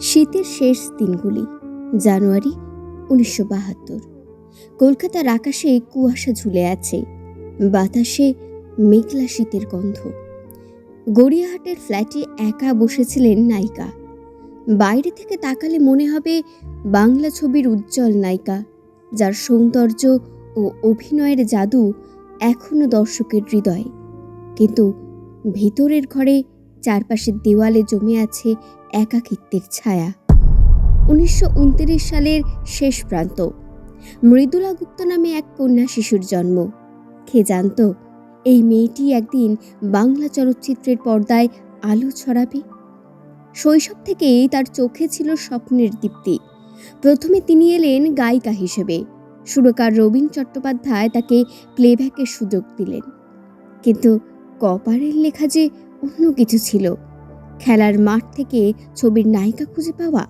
শীতের শেষ দিনগুলি, জানুয়ারি উনিশশো বাহাত্তর। কলকাতার আকাশে কুয়াশা ঝুলে আছে, বাতাসে মেঘলা শীতের গন্ধ। গড়িয়াহাটের ফ্ল্যাটে একা বসেছিলেন নায়িকা। বাইরে থেকে তাকালে মনে হবে বাংলা ছবির উজ্জ্বল নায়িকা, যার সৌন্দর্য ও অভিনয়ের জাদু এখনও দর্শকের হৃদয়ে। কিন্তু ভিতরের ঘরে চারপাশের দেওয়ালে জমে আছে একাকিত্বের ছায়া। উনিশশো উনত্রিশ সালের শেষ প্রান্ত। মৃদুলা গুপ্ত নামে এক কন্যা শিশুর জন্ম। কে জানত, এই মেয়েটি একদিন বাংলা চলচ্চিত্রের পর্দায় আলো ছড়াবে? শৈশব থেকেই তার চোখে ছিল স্বপ্নের দীপ্তি। প্রথমে তিনি এলেন গায়িকা হিসেবে। সুরকার রবীন চট্টোপাধ্যায় তাকে প্লেব্যাকের সুযোগ দিলেন। কিন্তু কপারের লেখা যে অন্য কিছু ছিল। খেলার মাঠ থেকে ছবির নায়িকা খুঁজে পাওয়া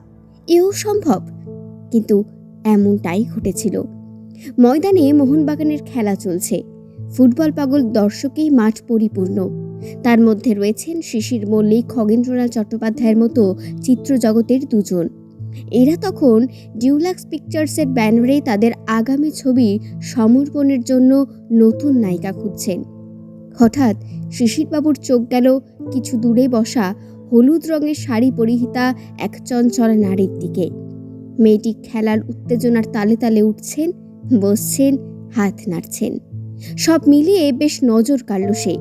এও সম্ভব, কিন্তু এমনটাই ঘটেছিল। ময়দানে মোহনবাগানের খেলা চলছে। ফুটবল পাগল দর্শকেই মাঠ পরিপূর্ণ। তার মধ্যে রয়েছেন শিশির মল্লিক খগেন্দ্রনাথ চট্টোপাধ্যায়ের মতো চিত্রজগতের দুজন। এরা তখন ডিউলাক্স পিকচার্সের ব্যানারে তাদের আগামী ছবি সমর্পণের জন্য নতুন নায়িকা খুঁজছেন। হঠাৎ শিশিরবাবুর চোখ গেল কিছু দূরে বসা হলুদ রঙের শাড়ি পরিহিতা এক চঞ্চল নারীর দিকে। মেয়েটি খেলার উত্তেজনার তালে তালে উঠছেন, বসছেন, হাত নাড়ছেন। সব মিলিয়ে বেশ নজর কাড়ল সে।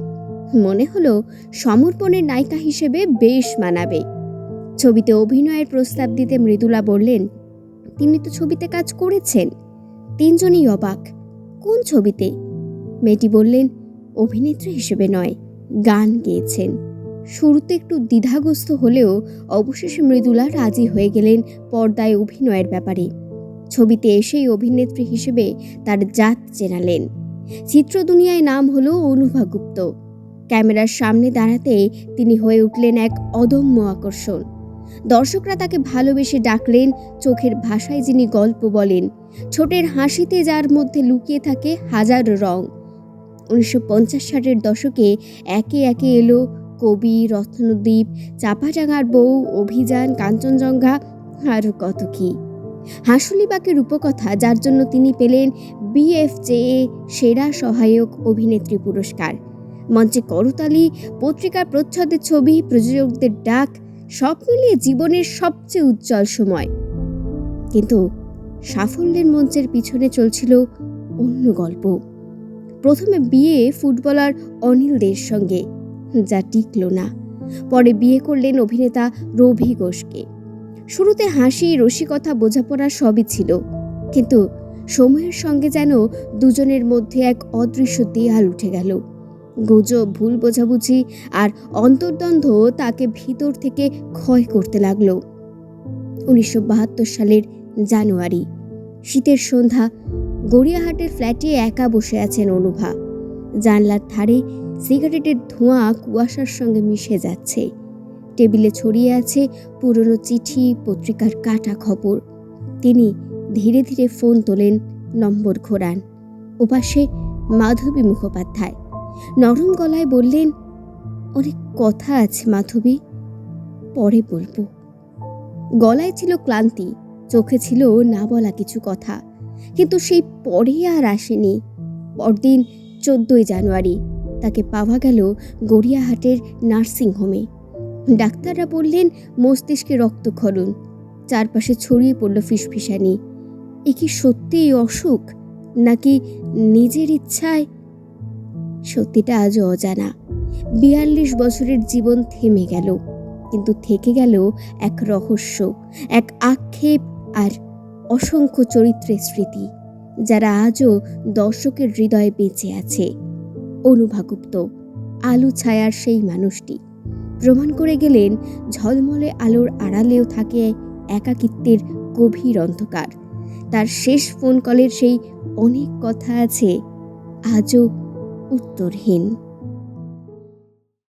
মনে হলো সমর্পণের নায়িকা হিসেবে বেশ মানাবে। ছবিতে অভিনয়ের প্রস্তাব দিতে মৃদুলা বললেন, তিনি তো ছবিতে কাজ করেছেন। তিনজনই অবাক। কোন ছবিতে? মেয়েটি বললেন অভিনেত্রী হিসেবে নয়, গান গেয়েছেন। শুরুতে একটু দ্বিধাগ্রস্ত হলেও অবশেষে মৃদুলা রাজি হয়ে গেলেন পর্দায় অভিনয়ের ব্যাপারে। ছবিতে এসেই অভিনেত্রী হিসেবে তার জাত চেনালেন। চিত্র দুনিয়ায় নাম হলো অনুভা গুপ্ত। ক্যামেরার সামনে দাঁড়াতে তিনি হয়ে উঠলেন এক অদম্য আকর্ষণ। দর্শকরা তাকে ভালোবেসে ডাকলেন, চোখের ভাষায় যিনি গল্প বলেন ছোটের হাসিতে যার মধ্যে লুকিয়ে থাকে হাজার রং। উনিশশো ষাটের দশকে একে একে এলো কবি রত্নদ্বীপ চাপাডাঙ্গার বউ, অভিযান, কাঞ্চনজঙ্ঘা আরও কত কি হাসুলিবাকের রূপকথা, যার জন্য তিনি পেলেন বিএফজেএ সেরা সহায়ক অভিনেত্রী পুরস্কার। মঞ্চে করতালি, পত্রিকার প্রচ্ছদের ছবি, প্রযোজকদের ডাক, সব মিলিয়ে জীবনের সবচেয়ে উজ্জ্বল সময়। কিন্তু সাফল্যের মঞ্চের পিছনে চলছিল অন্য গল্প। প্রথমে বিয়ে ফুটবলার অনিল দের সঙ্গে, যা টিকল না। পরে বিয়ে করলেন অভিনেতা রবি ঘোষকে। শুরুতে হাসি, রসিকতা, বোঝাপড়া সবই ছিল। কিন্তু সময়ের সঙ্গে যেন দুজনের মধ্যে এক অদৃশ্য দেয়াল উঠে গেল। গুজব, ভুল বোঝাবুঝি আর অন্তর্দ্বন্দ্ব তাকে ভিতর থেকে ক্ষয় করতে লাগল। উনিশশো বাহাত্তর সালের জানুয়ারি, শীতের সন্ধ্যা গড়িয়াহাটের ফ্ল্যাটে একা বসে আছেন অনুভা। জানলার ধারে সিগারেটের ধোঁয়া কুয়াশার সঙ্গে মিশে যাচ্ছে। টেবিলে ছড়িয়ে আছে পুরনো চিঠি, পত্রিকার কাটা খবর। তিনি ধীরে ধীরে ফোন তোলেন, নম্বর ঘোরান। ওপাশে মাধবী মুখোপাধ্যায়। নরম গলায় বললেন, অনেক কথা আছে মাধবী, পরে বলব। গলায় ছিল ক্লান্তি, চোখে ছিল না বলা কিছু কথা। কিন্তু সেই পরে আর আসেনি। পরদিন চোদ্দই জানুয়ারি, তাকে পাওয়া গেল গড়িয়াহাটের নার্সিংহোমে। ডাক্তাররা বললেন, মস্তিষ্কে রক্তক্ষরণ চারপাশে ছড়িয়ে পড়ল ফিসফিসানি। এ কি সত্যিই অসুখ, নাকি নিজের ইচ্ছায়? সত্যিটা আজও অজানা। বিয়াল্লিশ বছরের জীবন থেমে গেল, কিন্তু থেকে গেল এক রহস্য, এক আক্ষেপ আর অসংখ্য চরিত্রের স্মৃতি, যারা আজও দর্শকের হৃদয়ে বেঁচে আছে। অনুভাগুপ্ত, আলো ছায়ার সেই মানুষটি, প্রমাণ করে গেলেন ঝলমলে আলোর আড়ালেও থাকে একাকিত্বের গভীর অন্ধকার। তার শেষ ফোন কলের সেই অনেক কথা আছে, আজও উত্তরহীন।